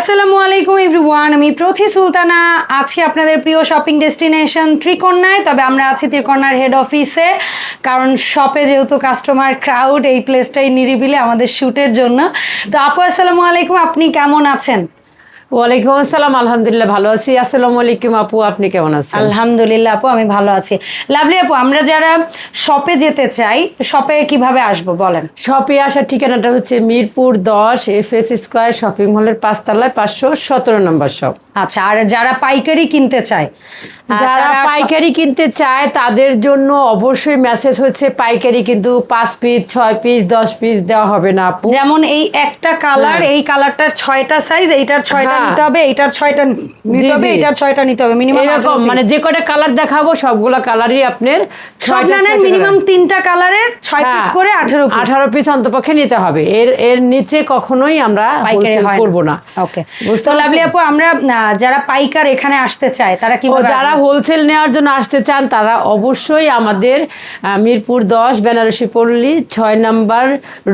আসসালামু আলাইকুম এভরিওয়ান, আমি প্রথি সুলতানা। আছি আপনাদের প্রিয় শপিং ডেস্টিনেশন ত্রিকন্যায় তবে আমরা আছি ত্রিকন্যার হেড অফিসে কারণ শপে যেহেতু কাস্টমার ক্রাউড এই প্লেসটাই নিরিবিলে আমাদের শ্যুটের জন্য। তো আপু, আসসালামু আলাইকুম, আপনি কেমন আছেন? ওয়ালাইকুম আসসালাম আলহামদুলিল্লাহ ভালো আছি। আসসালামু আলাইকুম আপু আপনি কেমন আছেন? আলহামদুলিল্লাহ আপু আমি ভালো আছি। লাভলি আপু আমরা যারা শপে যেতে চাই শপে কীভাবে আসব বলেন? শপে আসার ঠিকানাটা হচ্ছে মিরপুর দশ এফ এস স্কোয়ার শপিং মলের পাঁচতলায় পাঁচশো সতেরো নম্বর শপ আচ্ছা আর যারা পাইকারি কিনতে চায় যারা পাইকারি কিনতে চায় তাদের জন্য অবশ্যই মেসেজ হচ্ছে পাইকারি কিন্তু পাঁচ পিস ছয় পিস দশ পিস দেওয়া হবে না আপু। যেমন এই একটা কালার হ্যাঁ। এই কালারটার ছয়টা সাইজ এইটার ছয়টা হ্যাঁ। নিতে হবে এইটার ছয়টা নিতে হবে এইটার ছয়টা নিতে হবে মিনিমাম এরকম মানে যে কটা কালার দেখাবো সবগুলা কালারই আপনার ছয়টা মিনিমাম তিনটা কালারের ছয় পিস হ্যাঁ, করে আঠেরো পিস আঠারো পিস অন্তপক্ষে নিতে হবে। এর এর নিচে কখনোই আমরা পাইকারি করব না। ওকে বুঝতে লাভলি আপু আমরা যারা পাইকার এখানে আসতে চায় তারা কি যারা? হোলসেল নেওয়ার জন্য আসতে চান, তারা অবশ্যই আমাদের মিরপুর দশ, বেনারসি পল্লী, ছয় নম্বর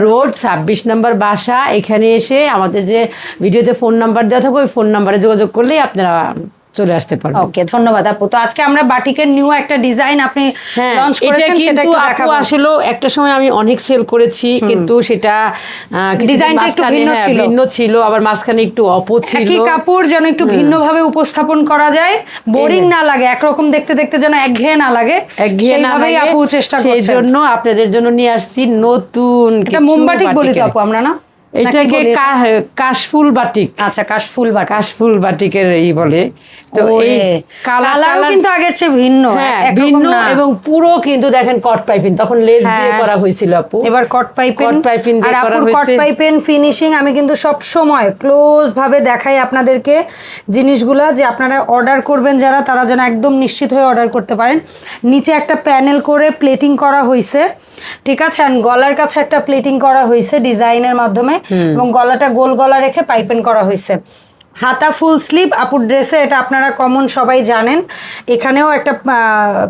রোড, ছাব্বিশ নম্বর বাসা। এখানে এসে আমাদের যে ভিডিওতে ফোন নাম্বার দেওয়া থাকবে, ওই ফোন নাম্বারে যোগাযোগ করলেই আপনারা চলে আসতে পারবেন ওকে ধন্যবাদ আপু। তো আজকে আমরা বাটিকের নিউ একটা ডিজাইন আপনি হ্যাঁ লঞ্চ করেছেন সেটা একটু দেখাবো। আসলে একটা সময় আমি অনেক সেল করেছি কিন্তু সেটা ডিজাইনটা একটু ভিন্ন হ্যাঁ, ছিল। ভিন্ন ছিল আবার মাঝখানে একটু অপো ছিল। একই কাপড় যেন একটু ভিন্নভাবে উপস্থাপন করা যায় বোরিং না। লাগে একরকম দেখতে দেখতে যেন একঘেয়ে না লাগে একঘেয়ে না লাগে, আপু চেষ্টা সেই করছেন জন্য আপনাদের জন্য নিয়ে আসছি নতুন এটা মোমবাটিক বলি তো আপু আমরা না? এটাকে কাশফুল বাটিক। আচ্ছা কাশফুল বাটা কাশফুল বাটিকের এই বলে। তো এই কালার কিন্তু আগের চেয়ে ভিন্ন হ্যাঁ ভিন্ন এবং পুরো কিন্তু দেখেন কট পাইপিং। তখন লেস দিয়ে হ্যাঁ। করা হয়েছিল আপু। এবার কট পাইপেন কট পাইপিং দিয়ে করা আপুর কট হয়েছে। পাইপেন ফিনিশিং আমি কিন্তু সব সময় ক্লোজ ভাবে দেখাই আপনাদেরকে জিনিসগুলা যে আপনারা অর্ডার করবেন যারা তারা যেন একদম নিশ্চিত হয়ে অর্ডার করতে পারেন। নিচে একটা প্যানেল করে প্লেটিং করা হয়েছে ঠিক আছে? আর গলার কাছে একটা প্লেটিং করা হয়েছে ডিজাইনের মাধ্যমে। এবং গলাটা গোল গলা রেখে পাইপেন করা হয়েছে। হাতা ফুল স্লিভ আপুর ড্রেসে এটা আপনারা কমন সবাই জানেন। এখানেও একটা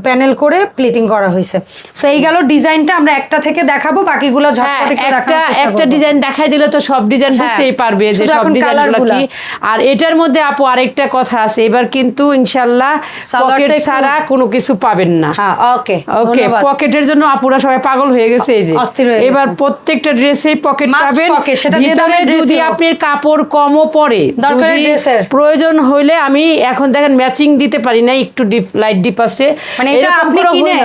প্যানেল করে প্লেটিং করা হয়েছে। সো এই গেল ডিজাইনটা আমরা একটা থেকে দেখাবো বাকিগুলো হ্যাঁ ঝটপট একটু একটা একটা ডিজাইন দেখাই দিলে তো সব ডিজাইন হ্যাঁ, বুঝতেই পারবে যে সব ডিজাইনগুলো কি। আর এটার মধ্যে আপু আরেকটা কথা আছে এবার কিন্তু ইনশাল্লাহ পকেট ছাড়া কোনো কিছু পাবেন না। হ্যাঁ ওকে ওকে পকেটের জন্য আপুরা সবাই পাগল হয়ে গেছে এই যে। এবার প্রত্যেকটা ড্রেসে পকেট পাবেন। ভিতরে যদি। আপনার কাপড় কমও dress-এর। প্রয়োজন হইলে আমি এখন দেখেন ম্যাচিং দিতে পারি না একটু ডিপ লাইট ডিপ আছে। মানে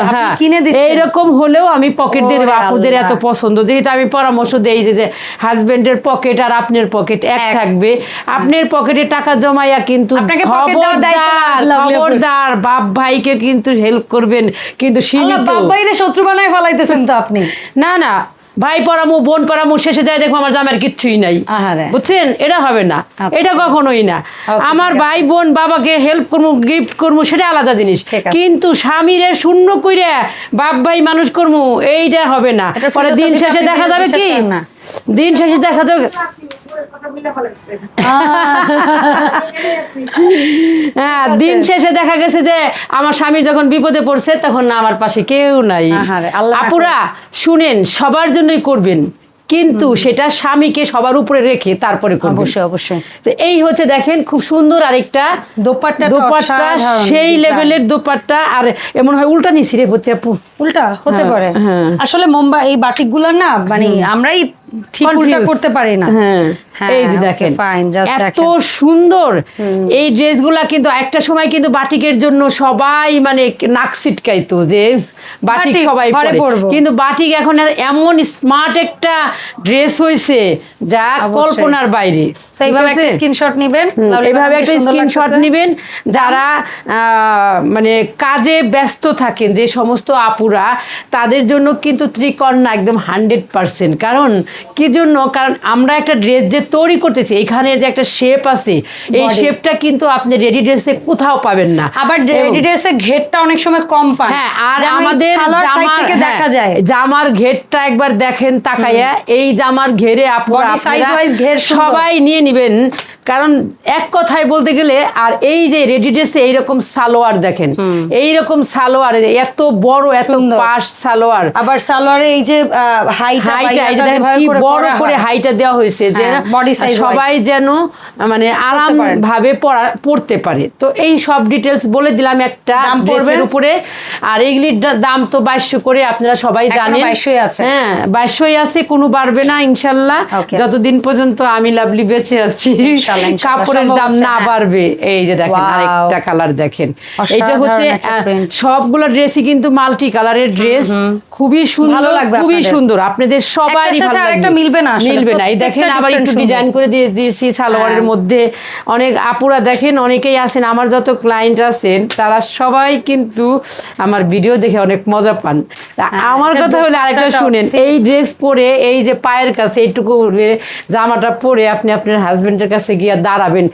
হ্যাঁ? এইরকম হলেও আমি পকেট দিয়ে দেবো আপুদের এত পছন্দ। যেহেতু আমি পরামর্শ দেই যে- হাজবেন্ডের পকেট আর আপনার পকেট এক। থাকবে। আপনার পকেটে টাকা জমাইয়া কিন্তু খবরদার খবরদার বাপ ভাইকে কিন্তু হেল্প করবেন। কিন্তু সীমিত। শত্রু বানায় ফেলাইতেছেন তো আপনি। না না ভাই পরামু বোন পরামু শেষে যায় দেখো আমার জামার কিচ্ছুই নাই। বুঝছেন? এটা হবে না। আচ্ছা, এটা কখনোই না। আমার ভাই বোন বাবাকে হেল্প করব গিফট করব সেটা আলাদা জিনিস। কিন্তু স্বামীরে শূন্য কইরা বাপ ভাই মানুষ করব এইটা হবে না। পরে দিন শেষে দেখা যাবে কি? দিন শেষে দেখা যাবে হ্যাঁ দিন শেষে দেখা গেছে যে আমার স্বামী যখন বিপদে পড়ছে তখন না আমার পাশে কেউ নাই। আপুরা শুনেন সবার জন্যই করবেন। কিন্তু সেটা স্বামীকে সবার উপরে রেখে তারপরে অবশ্যই অবশ্যই। তো এই হচ্ছে দেখেন খুব সুন্দর আরেকটা দোপাট্টাটা দোপাট্টা সেই লেভেলের দোপাট্টা। আর এমন হয় উল্টা নিছি রে ভর্তি আপু। উল্টা হতে হ্যাঁ, পারে। হ্যাঁ। আসলে মুম্বাই এই বাটিকগুলো না মানে আমরাই ঠিক করতে পারে না হ্যাঁ হ্যাঁ, এই যে okay, দেখেন এত সুন্দর। এই ড্রেসগুলা কিন্তু একটা সময় কিন্তু বাটিকের জন্য সবাই মানে নাক সিটকাইতো যে বাটিক বাটিক, সবাই ঘরে পরে। পরবো। কিন্তু বাটিক এখন এমন স্মার্ট একটা ড্রেস হয়েছে যা কল্পনার বাইরে। এইভাবে একটা? স্ক্রিনশট নিবেন স্ক্রিনশট নেবেন। যারা আহ, মানে কাজে ব্যস্ত থাকেন যে সমস্ত আপুরা তাদের জন্য কিন্তু ত্রিকর্ণা একদম হান্ড্রেড পার্সেন্ট। কারণ কি জন্য? কারণ আমরা একটা ড্রেস যে তৈরি করতেছি। এখানে যে একটা শেপ আছে এই শেপটা কিন্তু আপনি রেডি ড্রেসে কোথাও পাবেন না। আবার রেডি ড্রেসের ঘেরটা অনেক সময় কম পান। হ্যাঁ আর আমাদের জামার হ্যাঁ, দেখা যায়। জামার ঘেরটা একবার দেখেন তাকাইয়া। এই জামার ঘেরে আপনারা। সবাই নিয়ে নিবেন। কারণ এক কথায় বলতে গেলে আর এই যে রেডি ড্রেসে এইরকম সালোয়ার দেখেন। এইরকম সালোয়ার এত বড় এত। পাশ সালোয়ার। আবার সালোয়ারে এই যে হাইটা বড় করে হাইটা দেওয়া হয়েছে যে সবাই যেন মানে আরাম ভাবে পড়তে পারে। তো এই সব ডিটেলস বলে দিলাম একটা ড্রেসের উপরে। আর এইগুলির দাম তো বাইশশো করে আপনারা সবাই জানেন। হ্যাঁ বাইশশোই আছে কোনো বাড়বে না ইনশাল্লাহ। যতদিন পর্যন্ত আমি লাভলি বেঁচে আছি কাপড়ের দাম না হ্যাঁ। বাড়বে। এই যে দেখেন আরেকটা কালার দেখেন। এটা হচ্ছে সবগুলো ড্রেসই কিন্তু মাল্টি কালারের ড্রেস খুবই সুন্দর লাগবে খুবই সুন্দর। আপনাদের সবারই একটার ভালো লাগবে। মিলবে না মিলবে না। এই দেখেন আবার একটু ডিজাইন করে দিয়ে দিয়েছি সালোয়ারের হ্যাঁ। মধ্যে। অনেক আপুরা দেখেন অনেকেই আছেন আমার যত ক্লায়েন্ট আছেন তারা সবাই কিন্তু আমার ভিডিও দেখে অনেক মজা পান। হ্যাঁ, আমার কথা হলে আরেকটা শুনেন এই ড্রেস পরে এই যে পায়ের কাছে এইটুকু জামাটা পরে আপনি আপনার হাজবেন্ডের কাছে গিয়ে দাঁড়াবেন।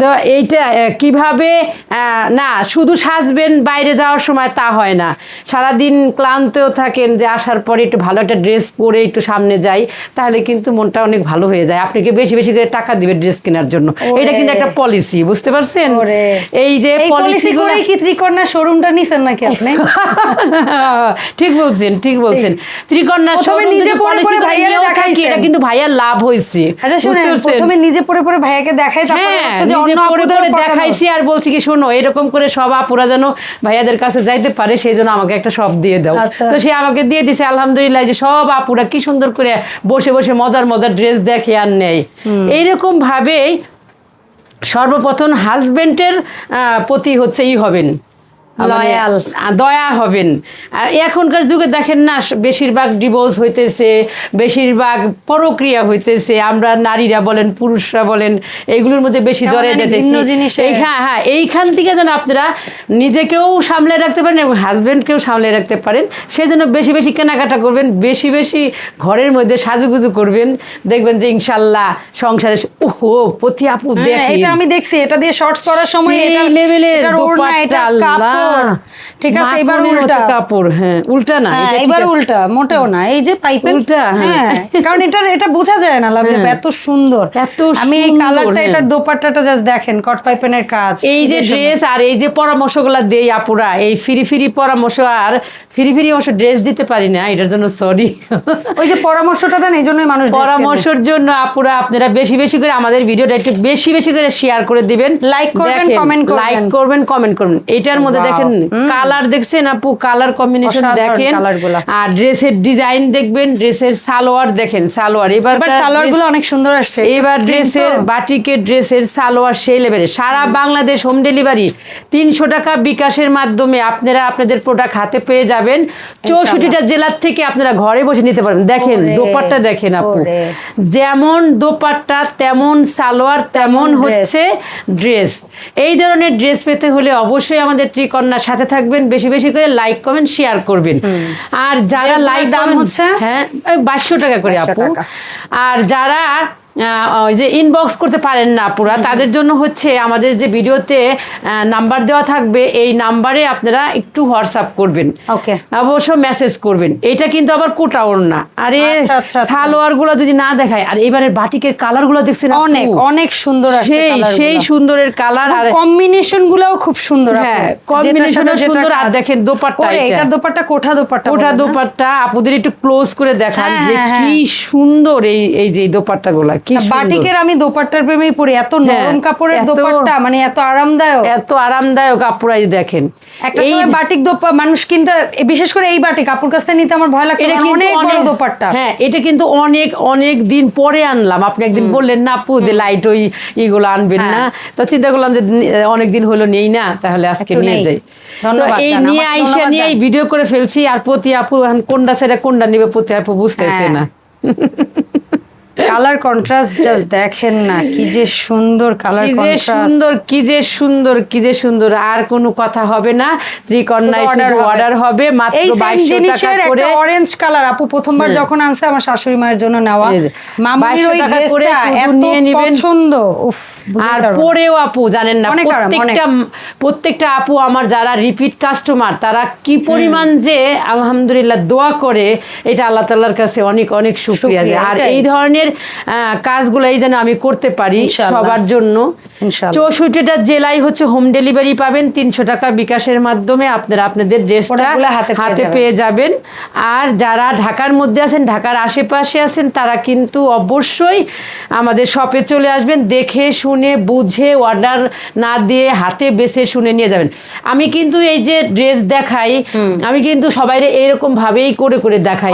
তো এইটা কীভাবে না শুধু সাজবেন বাইরে যাওয়ার সময় তা হয় না। সারাদিন ক্লান্তও থাকেন যে আসার পরে একটু ভালো একটা ড্রেস পরে একটু সামনে যাই তাহলে কিন্তু মনটা অনেক ভালো হয়ে যায়। আপনাকে বেশি বেশি করে টাকা দিবে ড্রেস কেনার জন্য। এটা কিন্তু একটা পলিসি বুঝতে পারছেন? এই যে পলিসি গুলো করে কি ত্রিকর্ণা শোরুমটা নিছেন নাকি আপনি? ঠিক বলছেন ঠিক বলছেন। ত্রিকর্ণা শোরুম নিজে যদি এটা কিন্তু ভাইয়ার লাভ আচ্ছা প্রথমে নিজে পরে পরে ভাইয়াকে দেখাই তারপরে হ্যাঁ হচ্ছে যে অন্য আপুদের দেখাইছি আর বলছি কি শোনো এরকম করে সব আপুরা যেন ভাইয়াদের কাছে যাইতে পারে সেই জন্য আমাকে একটা সব দিয়ে দাও। আচ্ছা। তো সে আমাকে দিয়ে দিছে আলহামদুলিল্লাহ যে সব আপুরা কি সুন্দর করে বসে বসে মজার মজার ড্রেস দেখে আর নেই। এইরকম ভাবেই সর্বপ্রথম হাজবেন্ডের প্রতি হচ্ছে ই হবেন। মানে, দয়া হবেন। এখনকার যুগে দেখেন না বেশিরভাগ ডিভোর্স হইতেছে বেশিরভাগ পরক্রিয়া হইতেছে আমরা নারীরা বলেন পুরুষরা বলেন এগুলোর মধ্যে বেশি জড়ে যেতেছি হ্যাঁ হ্যাঁ এইখান থেকে যেন আপনারা নিজেকেও সামলে রাখতে পারেন এবং হাজবেন্ডকেও সামলে রাখতে পারেন সেই জন্য বেশি বেশি কেনাকাটা করবেন বেশি বেশি ঘরের মধ্যে সাজুগুজু করবেন দেখবেন যে ইনশাল্লাহ সংসারে ওহো প্রতি আপু হ্যাঁ, দেখি এটা আমি দেখছি এটা দিয়ে শর্টস পরার সময় এটা লেভেলের এটা কাপড় আল্লাহ। ঠিক আছে এবার উল্টা কাপড় হ্যাঁ উল্টা না এটা ঠিক এবার উল্টা মোটেও না এই যে পাইপের উল্টা, হ্যাঁ। কারণ এটা এটা বোঝা যায় না লাভ। এত সুন্দর এত আমি এই কালারটা। এটার দোপাট্টাটা জাস্ট দেখেন কট পাইপেনের কাজ এই যে ড্রেস আর এই যে পরামর্শগুলো দেই আপুরা এই ফ্রি ফ্রি পরামর্শ আর ফ্রি ফ্রি অবশ্য ড্রেস দিতে পারি না এটার জন্য সরি ওই যে পরামর্শটা দেন এই জন্যই মানুষ পরামর্শের জন্য আপুরা আপনারা বেশি বেশি করে আমাদের ভিডিওটা একটু বেশি বেশি করে শেয়ার করে দিবেন Like করবেন, করবেন। লাইক করবেন কমেন্ট করবেন এটার মধ্যে. দেখেন কালার দেখছেন আপু কালার কম্বিনেশন দেখেন। আর ড্রেসের ডিজাইন দেখবেন ড্রেসের সালোয়ার দেখেন সালোয়ার। এবার সালোয়ারগুলো অনেক সুন্দর আসছে। এবার ড্রেসের। বাটিকের ড্রেসের সালোয়ার সেই লেভেলে সারা বাংলাদেশ হোম ডেলিভারি তিনশো টাকা বিকাশের মাধ্যমে আপনারা আপনাদের প্রোডাক্ট হাতে পেয়ে যাবেন। চৌষট্টিটা জেলার থেকে আপনারা ঘরে বসে নিতে পারবেন। দেখেন দোপাট্টা দেখেন আপু। যেমন দোপাট্টা তেমন সালোয়ার তেমন হচ্ছে ড্রেস এই ধরনের ড্রেস পেতে হলে অবশ্যই আমাদের ত্রিকন্যার সাথে থাকবেন বেশি বেশি করে লাইক কমেন্ট শেয়ার করবেন। আর যারা লাইক দাম হচ্ছে? হ্যাঁ বাইশশো টাকা করে 2200 আপু। আর যারা ওই যে ইনবক্স করতে পারেন না পুরা। তাদের জন্য হচ্ছে আমাদের যে ভিডিওতে নাম্বার দেওয়া থাকবে এই নাম্বারে আপনারা একটু হোয়াটসঅ্যাপ করবেন। ওকে। অবশ্য মেসেজ করবেন। এটা কিন্তু আবার কোটা না। আরে আচ্ছা, আচ্ছা, আচ্ছা। সালোয়ারগুলো যদি না দেখায় আর এবারে বাটিকের কালারগুলো দেখছেন অনেক অনেক সুন্দর আছে সেই সেই সুন্দরের কালার আর। কম্বিনেশন গুলোও খুব সুন্দর হ্যাঁ, যেটা সুন্দর, আর দেখেন দোপাট্টা এটা। এটা দোপাট্টা কোঠা দোপাট্টা না? দোপাট্টা। আপুদের একটু ক্লোজ করে দেখান হ্যাঁ, যে হ্যাঁ, কি সুন্দর এই এই যে দোপাট্টা গুলা। বাটিকের আমি দোপাট্টার প্রেমেই পড়ি এত হ্যাঁ, নরম কাপড়ের দোপাট্টা মানে এত আরামদায়ক। এত আরামদায়ক আপুরাই দেখেন। একটা এই সময় বাটিক দোপা মানুষ কিনতে বিশেষ করে এই বাটিক কাছ থেকে নিতে আমার ভয় লাগতো অনেক বড় দোপাট্টা। হ্যাঁ এটা কিন্তু অনেক অনেক দিন পরে আনলাম। আপনি একদিন বললেন না আপু যে লাইট ওই ইগুলো আনবেন না। তো চিন্তা করলাম যে অনেক দিন হলো নেই না তাহলে আজকে হ্যাঁ। নিয়ে। যাই। এই নিয়ে আইসা নিয়ে এই ভিডিও করে ফেলছি আর প্রতি আপু এখন কোনটা সেটা কোনটা নিবে প্রতি আপু বুঝতেছে হ্যাঁ। না। কালার কন্ট্রাস্ট জাস্ট দেখেন না কি যে সুন্দর কালার কন্ট্রাস্ট সুন্দর কি যে সুন্দর কি যে সুন্দর আর কোনো কথা হবে না। ত্রিকন্যায় শুধু অর্ডার হবে। মাত্র এই সেম বাইশশো জিনিসের টাকা করে। একটা অরেঞ্জ কালার আপু প্রথমবার। যখন আনছে আমার শাশুড়ি মায়ের জন্য নেওয়া। 2200 ওই টাকা করে ড্রেসটা শুধু এত নিয়ে নিবেন। পছন্দ। উফ আর পরেও আপু জানেন না প্রত্যেকটা প্রত্যেকটা আপু আমার যারা রিপিট কাস্টমার তারা কি পরিমাণ যে আলহামদুলিল্লাহ দোয়া করে এটা আল্লাহ তাল্লাহর কাছে অনেক অনেক শুকরিয়া, আর এই ধরনের আহ, কাজগুলো এই যেন আমি করতে পারি সবার জন্য। চৌষট্টিটা জেলায় হচ্ছে হোম ডেলিভারি পাবেন তিনশো টাকা বিকাশের মাধ্যমে আপনারা আপনাদের ড্রেসটা হাতে পেয়ে যাবেন। আর যারা ঢাকার মধ্যে আছেন ঢাকার আশেপাশে আছেন তারা কিন্তু অবশ্যই আমাদের শপে চলে আসবেন দেখে শুনে বুঝে অর্ডার না দিয়ে হাতে বেছে শুনে নিয়ে যাবেন। আমি কিন্তু এই যে ড্রেস দেখাই আমি কিন্তু সবাই এরকম ভাবেই করে করে দেখাই।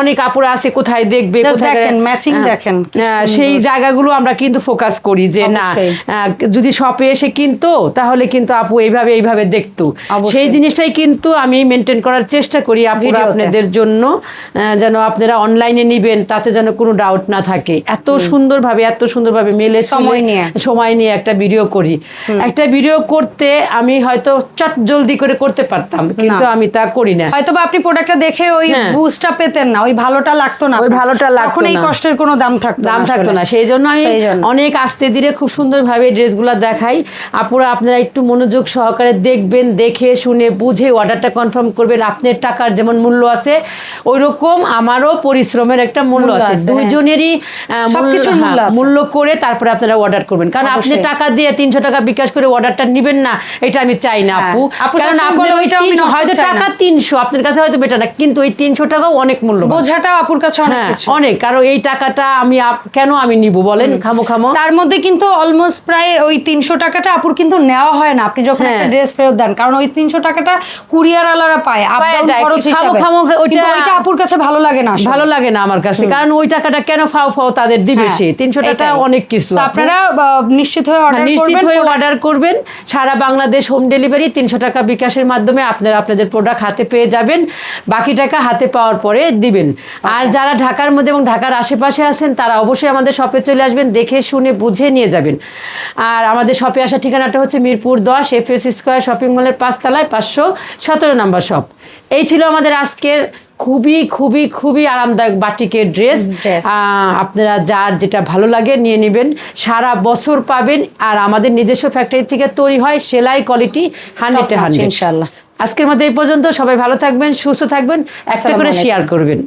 অনেক কাপড় আছে কোথায় দেখবে কোথায় দেখেন, আহ, দেখেন, আহ, সুন্দর। সেই জায়গাগুলো আমরা কিন্তু ফোকাস করি যে না যদি শপে এসে কিনতো তাহলে কিন্তু আপু এইভাবে এইভাবে দেখতো। সেই জিনিসটাই কিন্তু আমি মেনটেন করার চেষ্টা করি আপুরা আপনাদের জন্য যেন আপনারা অনলাইনে নিবেন তাতে যেন কোনো ডাউট না থাকে। এত সুন্দরভাবে এত সুন্দরভাবে মেলে সময় নিয়ে। সময় নিয়ে একটা ভিডিও করি। একটা ভিডিও করতে আমি হয়তো চট জলদি করে করতে পারতাম কিন্তু আমি তা করি না। হয়তো আপনি প্রোডাক্টটা দেখে ওই হ্যাঁ। বুস্টটা পেতেন না ওই ভালোটা লাগতো না ওই ভালোটা লাগতো তখন এই কষ্টের কোনো দাম থাকতো দাম থাকতো না। সেই জন্য আমি অনেক আস্তে ধীরে খুব সুন্দরভাবে ড্রেসগুলো দেখাই। আপুরা আপনারা একটু মনোযোগ সহকারে দেখবেন দেখে শুনে বুঝে অর্ডারটা কনফার্ম করবেন। আপনার টাকার যেমন মূল্য আছে ওই রকম আমারও পরিশ্রমের একটা মূল্য আছে। আছে, দুইজনেরই মূল্য- হ্যাঁ। মূল্য করে তারপরে আপনারা অর্ডার করবেন। কারণ আপনি টাকা দিয়ে তিনশো টাকা বিকাশ করে অর্ডারটা নিবেন না এটা আমি চাই না হ্যাঁ। আপু। কারণ আপনার ওই তিনশো হয়তো টাকা তিনশো আপনার কাছে হয়তো বেটার না কিন্তু ওই তিনশো টাকাও অনেক মূল্য বোঝাটা আপুর কাছে অনেক হ্যাঁ অনেক। কারণ এই টাকাটা আমি কেন আমি নিব বলেন? খামো খামো। তার মধ্যে কিন্তু অলমোস্ট প্রায় ওই তিনশো টাকাটা আপুর কিন্তু নেওয়া হয় না। আপনি যখন হ্যাঁ। একটা ড্রেস ফেরত দেন কারণ ওই তিনশো টাকাটা কুরিয়ার আলারা পায় ওইটা- আপুর কাছে ভালো লাগে না ভালো লাগে না আমার কাছে কারণ ওই টাকাটা কেন ফাও ফাও তাদের দিবে হ্যাঁ, সে? তিনশো টাকা অনেক কিছু আপনারা নিশ্চিত হয়ে অর্ডার হ্যাঁ, নিশ্চিত হয়ে অর্ডার করবেন। সারা বাংলাদেশ হোম ডেলিভারি তিনশো টাকা বিকাশের মাধ্যমে আপনারা আপনাদের প্রোডাক্ট হাতে পেয়ে যাবেন। বাকি টাকা হাতে পাওয়ার পরে দিবেন। আর যারা ঢাকার মধ্যে এবং ঢাকার আশেপাশে আছেন তারা অবশ্যই আমাদের শপে চলে আসবেন দেখে শুনে বুঝে নিয়ে যাবেন। আর আমাদের শপে আসার ঠিকানাটা হচ্ছে মিরপুর দশ এফ এস স্কোয়ার শপিং মলের পাঁচতলায় পাঁচশো সতেরো নম্বর শপ এই ছিল আমাদের আজকের খুবই খুবই খুবই আরামদায়ক বাটিকের ড্রেস আপনারা যার যেটা ভালো লাগে নিয়ে নেবেন। সারা বছর পাবেন আর আমাদের নিজস্ব ফ্যাক্টরি থেকে তৈরি হয় সেলাই কোয়ালিটি হান্ড্রেড হান্ড্রেড ইনশাল্লাহ আজকের মধ্যে এই পর্যন্ত সবাই ভালো থাকবেন সুস্থ থাকবেন একটা করে শেয়ার করবেন।